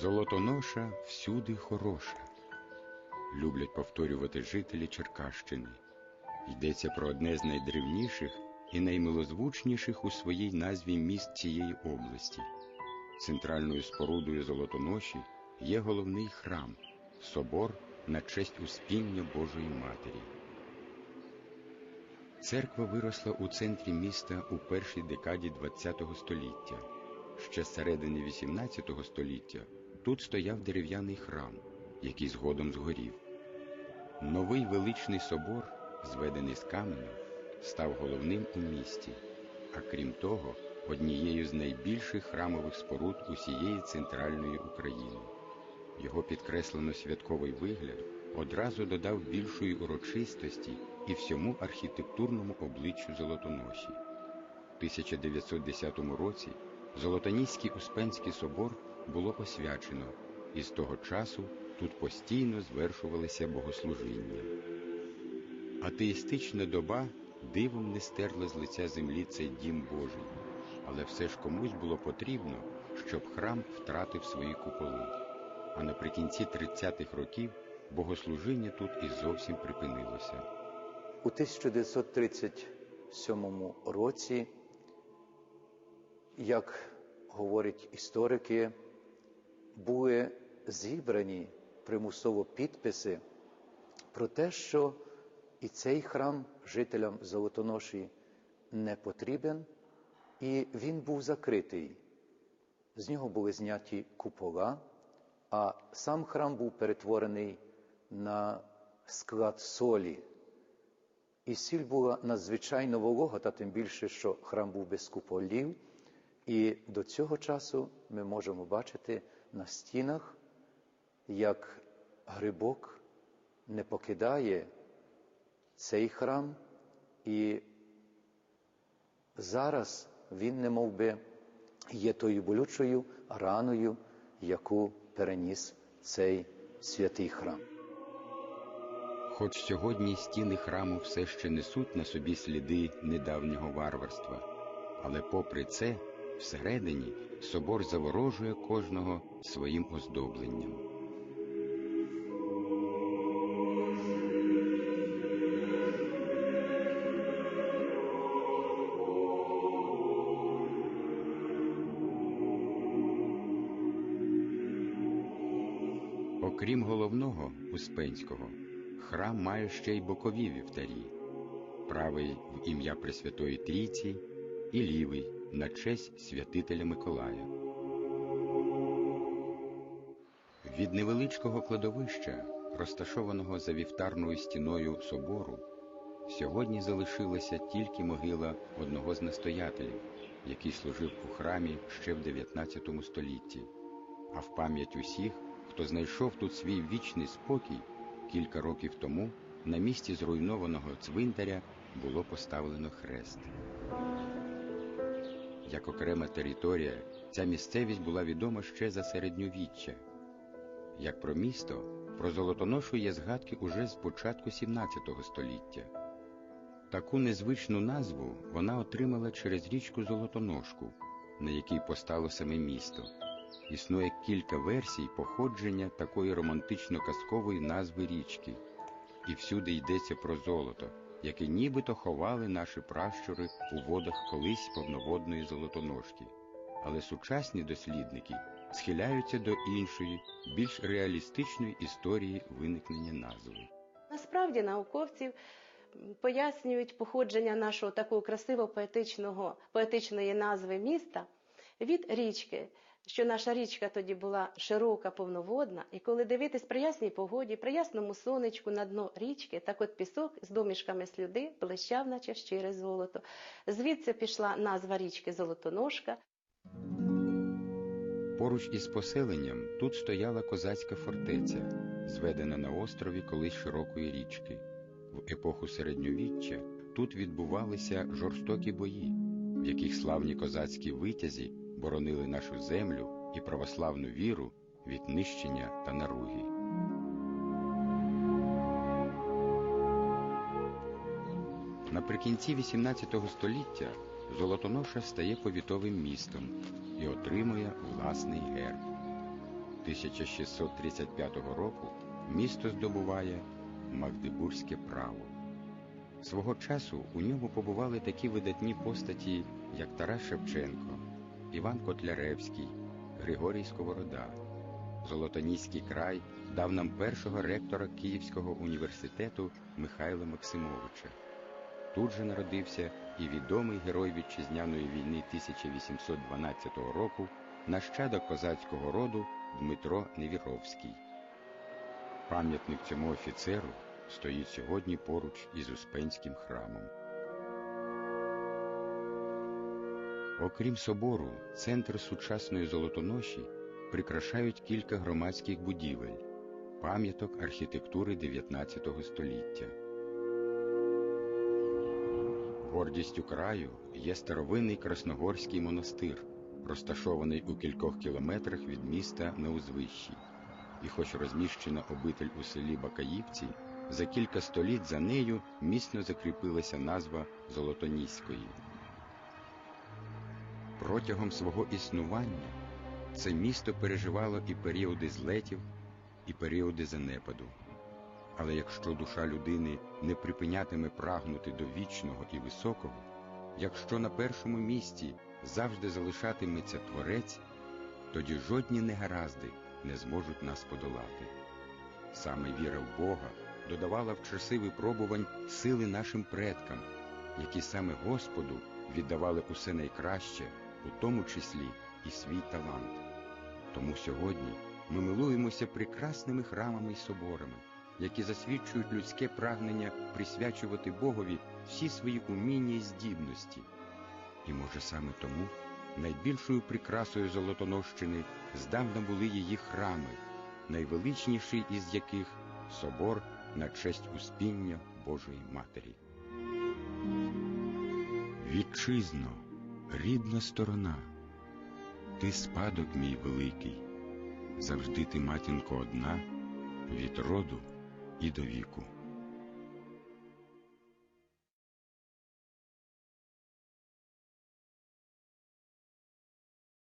Золотоноша всюди хороша, люблять повторювати жителі Черкащини. Йдеться про одне з найдревніших і наймилозвучніших у своїй назві міст цієї області. Центральною спорудою Золотоноші є головний храм собор на честь Успіння Божої Матері. Церква виросла у центрі міста у першій декаді ХХ століття. Ще з середини XVIII століття тут стояв дерев'яний храм, який згодом згорів. Новий величний собор, зведений з каменю, став головним у місті, а крім того, однією з найбільших храмових споруд усієї центральної України. Його підкреслено святковий вигляд одразу додав більшої урочистості і всьому архітектурному обличчю Золотоноші. У 1910 році Золотоніський Успенський собор було освячено, і з того часу тут постійно звершувалися богослужіння. Атеїстична доба дивом не стерла з лиця землі цей дім Божий, але все ж комусь було потрібно, щоб храм втратив свої куполи. А наприкінці 30-х років богослужіння тут і зовсім припинилося. У 1937 році, як говорять історики, були зібрані примусово підписи про те, що і цей храм жителям Золотоноші не потрібен, і він був закритий. З нього були зняті купола, а сам храм був перетворений на склад солі. І сіль була надзвичайно волога, та тим більше, що храм був без куполів. І до цього часу ми можемо бачити на стінах, як грибок не покидає цей храм, і зараз він не мов би, є тою болючою раною, яку переніс цей святий храм. Хоч сьогодні стіни храму все ще несуть на собі сліди недавнього варварства, але попри це, всередині собор заворожує кожного своїм оздобленням. Окрім головного Успенського, храм має ще й бокові вівтарі, правий в ім'я Пресвятої Трійці і лівий на честь святителя Миколая. Від невеличкого кладовища, розташованого за вівтарною стіною собору, сьогодні залишилася тільки могила одного з настоятелів, який служив у храмі ще в 19 столітті, а в пам'ять усіх, хто знайшов тут свій вічний спокій, кілька років тому на місці зруйнованого цвинтаря було поставлено хрест. Як окрема територія, ця місцевість була відома ще за середньовіччя. Як про місто, про Золотоношу є згадки уже з початку 17 століття. Таку незвичну назву вона отримала через річку Золотоношку, на якій постало саме місто. Існує кілька версій походження такої романтично-казкової назви річки, і всюди йдеться про золото, яке нібито ховали наші пращури у водах колись повноводної золотоножки. Але сучасні дослідники схиляються до іншої, більш реалістичної історії виникнення назви. Насправді науковців пояснюють походження нашого такого красиво поетичного поетичної назви міста від річки. Що наша річка тоді була широка, повноводна, і коли дивитись при ясній погоді, при ясному сонечку на дно річки, так от пісок з домішками слюди блищав, наче щире золото. Звідси пішла назва річки Золотоножка. Поруч із поселенням тут стояла козацька фортеця, зведена на острові колись широкої річки. В епоху середньовіччя тут відбувалися жорстокі бої, в яких славні козацькі витязі боронили нашу землю і православну віру від нищення та наруги. Наприкінці XVIII століття Золотоноша стає повітовим містом і отримує власний герб. 1635 року місто здобуває Магдебурзьке право. Свого часу у ньому побували такі видатні постаті, як Тарас Шевченко, Іван Котляревський, Григорій Сковорода. Золотоніський край дав нам першого ректора Київського університету Михайла Максимовича. Тут же народився і відомий герой вітчизняної війни 1812 року, нащадок козацького роду Дмитро Невіровський. Пам'ятник цьому офіцеру стоїть сьогодні поруч із Успенським храмом. Окрім собору, центр сучасної золотоноші прикрашають кілька громадських будівель, пам'яток архітектури 19 століття. Гордістю краю є старовинний Красногорський монастир, розташований у кількох кілометрах від міста на узвищі. І хоч розміщена обитель у селі Бакаївці, за кілька століть за нею міцно закріпилася назва Золотоніської. Протягом свого існування це місто переживало і періоди злетів, і періоди занепаду. Але якщо душа людини не припинятиме прагнути до вічного і високого, якщо на першому місці завжди залишатиметься Творець, тоді жодні негаразди не зможуть нас подолати. Саме віра в Бога додавала в часи випробувань сили нашим предкам, які саме Господу віддавали усе найкраще, у тому числі і свій талант. Тому сьогодні ми милуємося прекрасними храмами й соборами, які засвідчують людське прагнення присвячувати Богові всі свої уміння й здібності. І може саме тому найбільшою прикрасою Золотонощини здавна були її храми, найвеличніший із яких собор на честь успіння Божої Матері. Вітчизно, рідна сторона, ти спадок мій великий, завжди ти матінко одна, від роду і до віку.